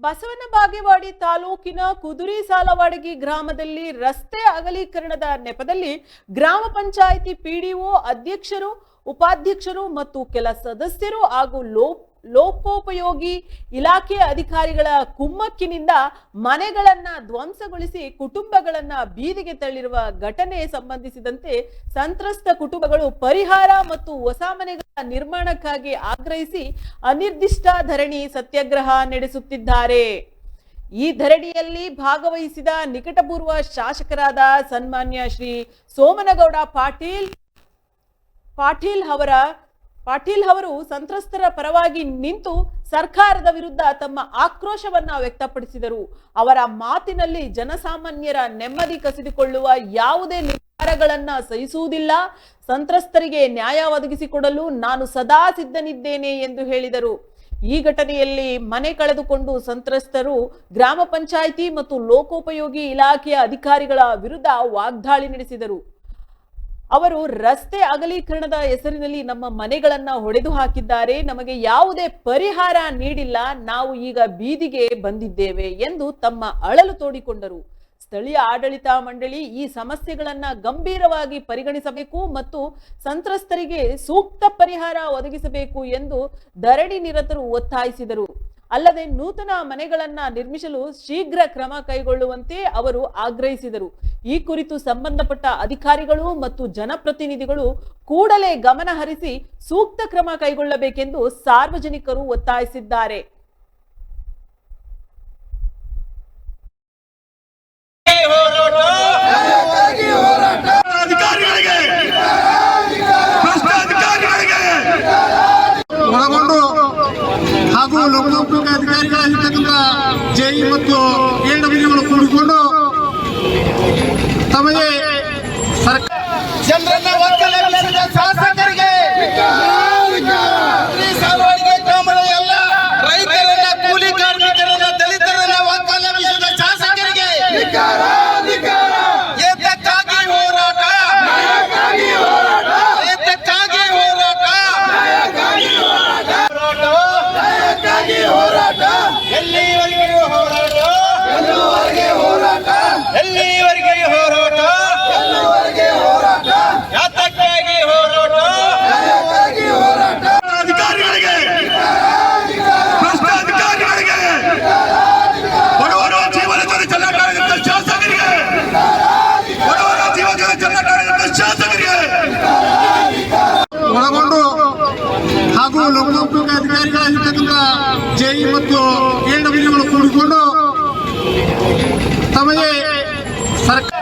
ಬಸವನ ಬಾಗೇವಾಡಿ ತಾಲೂಕಿನ ಕುದುರಿ ಸಾಲವಾಡಗಿ ಗ್ರಾಮದಲ್ಲಿ ರಸ್ತೆ ಅಗಲೀಕರಣದ ನೆಪದಲ್ಲಿ ಗ್ರಾಮ ಪಂಚಾಯಿತಿ ಪಿಡಿಒ ಅಧ್ಯಕ್ಷರು, ಉಪಾಧ್ಯಕ್ಷರು ಮತ್ತು ಕೆಲ ಸದಸ್ಯರು ಹಾಗೂ ಲೋ ಲೋಕೋಪಯೋಗಿ ಇಲಾಖೆ ಅಧಿಕಾರಿಗಳ ಕುಮ್ಮಕ್ಕಿನಿಂದ ಮನೆಗಳನ್ನ ಧ್ವಂಸಗೊಳಿಸಿ ಕುಟುಂಬಗಳನ್ನ ಬೀದಿಗೆ ತಳ್ಳಿರುವ ಘಟನೆ ಸಂಬಂಧಿಸಿದಂತೆ ಸಂತ್ರಸ್ತ ಕುಟುಂಬಗಳು ಪರಿಹಾರ ಮತ್ತು ಹೊಸ ಮನೆಗಳ ನಿರ್ಮಾಣಕ್ಕಾಗಿ ಆಗ್ರಹಿಸಿ ಅನಿರ್ದಿಷ್ಟ ಧರಣಿ ಸತ್ಯಾಗ್ರಹ ನಡೆಸುತ್ತಿದ್ದಾರೆ. ಈ ಧರಣಿಯಲ್ಲಿ ಭಾಗವಹಿಸಿದ ನಿಕಟಪೂರ್ವ ಶಾಸಕರಾದ ಸನ್ಮಾನ್ಯ ಶ್ರೀ ಸೋಮನಗೌಡ ಪಾಟೀಲ್ ಪಾಟೀಲ್ ಅವರ ಪಾಟೀಲ್ ಅವರು ಸಂತ್ರಸ್ತರ ಪರವಾಗಿ ನಿಂತು ಸರ್ಕಾರದ ವಿರುದ್ಧ ತಮ್ಮ ಆಕ್ರೋಶವನ್ನ ವ್ಯಕ್ತಪಡಿಸಿದರು. ಅವರ ಮಾತಿನಲ್ಲಿ ಜನಸಾಮಾನ್ಯರ ನೆಮ್ಮದಿ ಕಸಿದುಕೊಳ್ಳುವ ಯಾವುದೇ ನಿರ್ಧಾರಗಳನ್ನ ಸಹಿಸುವುದಿಲ್ಲ. ಸಂತ್ರಸ್ತರಿಗೆ ನ್ಯಾಯ ಒದಗಿಸಿಕೊಡಲು ನಾನು ಸದಾ ಸಿದ್ಧನಿದ್ದೇನೆ ಎಂದು ಹೇಳಿದರು. ಈ ಘಟನೆಯಲ್ಲಿ ಮನೆ ಕಳೆದುಕೊಂಡು ಸಂತ್ರಸ್ತರು ಗ್ರಾಮ ಪಂಚಾಯಿತಿ ಮತ್ತು ಲೋಕೋಪಯೋಗಿ ಇಲಾಖೆಯ ಅಧಿಕಾರಿಗಳ ವಿರುದ್ಧ ವಾಗ್ದಾಳಿ ನಡೆಸಿದರು. ಅವರು ರಸ್ತೆ ಅಗಲೀಕರಣದ ಹೆಸರಿನಲ್ಲಿ ನಮ್ಮ ಮನೆಗಳನ್ನ ಹೊಡೆದು ಹಾಕಿದ್ದಾರೆ. ನಮಗೆ ಯಾವುದೇ ಪರಿಹಾರ ನೀಡಿಲ್ಲ. ನಾವು ಈಗ ಬೀದಿಗೆ ಬಂದಿದ್ದೇವೆ ಎಂದು ತಮ್ಮ ಅಳಲು ತೋಡಿಕೊಂಡರು. ಸ್ಥಳೀಯ ಆಡಳಿತ ಮಂಡಳಿ ಈ ಸಮಸ್ಯೆಗಳನ್ನ ಗಂಭೀರವಾಗಿ ಪರಿಗಣಿಸಬೇಕು ಮತ್ತು ಸಂತ್ರಸ್ತರಿಗೆ ಸೂಕ್ತ ಪರಿಹಾರ ಒದಗಿಸಬೇಕು ಎಂದು ಧರಣಿ ನಿರತರು ಒತ್ತಾಯಿಸಿದರು. ಅಲ್ಲದೆ ನೂತನ ಮನೆಗಳನ್ನ ನಿರ್ಮಿಸಲು ಶೀಘ್ರ ಕ್ರಮ ಕೈಗೊಳ್ಳುವಂತೆ ಅವರು ಆಗ್ರಹಿಸಿದರು. ಈ ಕುರಿತು ಸಂಬಂಧಪಟ್ಟ ಅಧಿಕಾರಿಗಳು ಮತ್ತು ಜನಪ್ರತಿನಿಧಿಗಳು ಕೂಡಲೇ ಗಮನ ಹರಿಸಿ ಸೂಕ್ತ ಕ್ರಮ ಕೈಗೊಳ್ಳಬೇಕೆಂದು ಸಾರ್ವಜನಿಕರು ಒತ್ತಾಯಿಸಿದ್ದಾರೆ ಅಧಿಕಾರಿಗಳಿಗೆ ಭ್ರಷ್ಟ ಅಧಿಕಾರಿಗಳಿಗೆ ಒಳಗೊಂಡು ಹಾಗೂ ಲೋಕೋಪಯೋಗಿ ಅಧಿಕಾರಿಗಳಾಗಿರ್ತಕ್ಕಂಥ ಜೈ ಮತ್ತು ಎಡಬ್ಲ್ಯೂಗಳು ಕೂಡಿಕೊಂಡು ತಮಗೆ ಸರ್ಕಾರ ಜನರನ್ನ ಲೋಕೋಪಯೋಗಿ ಅಧಿಕಾರಿಗಳಾಗಿರ್ತಕ್ಕಂಥ ಜೈ ಮತ್ತು ಎಡಬ್ಲ್ಯೂಗಳು ಕೂಡಿಕೊಂಡು ತಮಗೆ ಸರ್ಕಾರ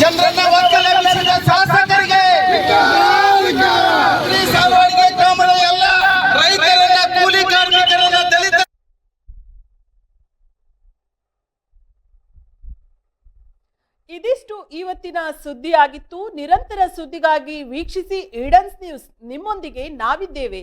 ಜನರನ್ನ ಒಕ್ಕಲೆಬ್ಬಿಸಿದ ಶಾಸಕರಿಗೆ ಈ ಸಾಗುವಳಿಗೆ ಗ್ರಾಮದ ಎಲ್ಲ ರೈತರನ್ನ ಕೂಲಿ ಕಾರ್ಮಿಕರನ್ನ ದಲಿತ ಇದಿಷ್ಟು ಇವತ್ತಿನ ಸುದ್ದಿ ಆಗಿತ್ತು ನಿರಂತರ ಸುದ್ದಿಗಾಗಿ ವೀಕ್ಷಿಸಿ ಈಡನ್ಸ್ ನ್ಯೂಸ್. ನಿಮ್ಮೊಂದಿಗೆ ನಾವಿದ್ದೇವೆ.